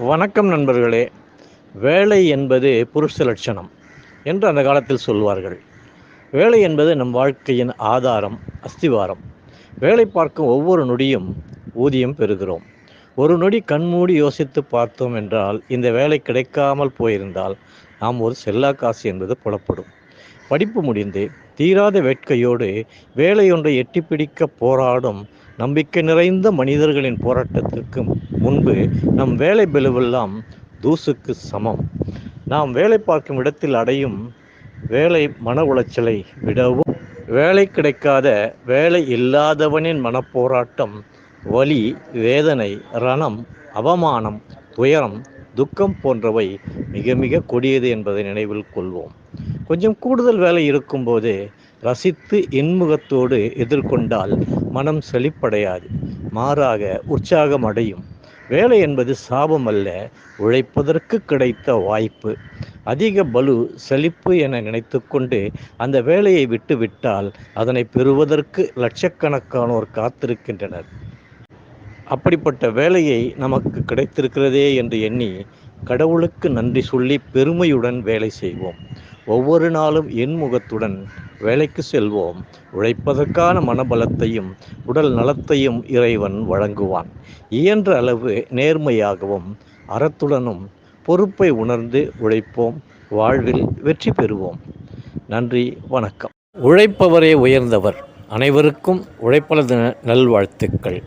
வணக்கம் நண்பர்களே. வேலை என்பது புருஷ லட்சணம் என்று அந்த காலத்தில் சொல்வார்கள். வேலை என்பது நம் வாழ்க்கையின் ஆதாரம் அஸ்திவாரம். வேலை பார்க்கும் ஒவ்வொரு நொடியும் ஊதியம் பெறுகிறோம். ஒரு நொடி கண்மூடி யோசித்து பார்த்தோம் என்றால் இந்த வேலை கிடைக்காமல் போயிருந்தால் நாம் ஒரு செல்லா காசு என்பது புலப்படும். படிப்பு முடிந்து தீராத வேட்கையோடு வேலையொன்றை எட்டிப்பிடிக்க போராடும் நம்பிக்கை நிறைந்த மனிதர்களின் போராட்டத்திற்கு முன்பு நம் வேலை பெலுவெல்லாம் தூசுக்கு சமம். நாம் வேலை பார்க்கும் இடத்தில் அடையும் வேலை மன உளைச்சலை விடவும் வேலை கிடைக்காத வேலை இல்லாதவனின் மனப்போராட்டம் வலி வேதனை ரணம் அவமானம் துயரம் துக்கம் போன்றவை மிக மிக கொடியது என்பதை நினைவில் கொள்வோம். கொஞ்சம் கூடுதல் வேலை இருக்கும்போது ரசித்து இன்முகத்தோடு எதிர்கொண்டால் மனம் செழிப்படையாது. மாறாக உற்சாகம் அடையும் வேலை என்பது சாபம் அல்ல உழைப்பதற்கு கிடைத்த வாய்ப்பு. அதிக பலு செழிப்பு என நினைத்துக்கொண்டு அந்த வேலையை விட்டுவிட்டால் அதனை பெறுவதற்கு லட்சக்கணக்கானோர் காத்திருக்கின்றனர். அப்படிப்பட்ட வேலையை நமக்கு கிடைத்திருக்கிறதே என்று எண்ணி கடவுளுக்கு நன்றி சொல்லி பெருமையுடன் வேலை செய்வோம். ஒவ்வொரு நாளும் என்முகத்துடன் வேலைக்கு செல்வோம். உழைப்பதற்கான மனபலத்தையும் உடல் நலத்தையும் இறைவன் வழங்குவான். இயன்ற அளவு நேர்மையாகவும் அறத்துடனும் பொறுப்பை உணர்ந்து உழைப்போம். வாழ்வில் வெற்றி பெறுவோம். நன்றி வணக்கம். உழைப்பவரே உயர்ந்தவர். அனைவருக்கும் உழைப்பாளர் நல்வாழ்த்துக்கள்.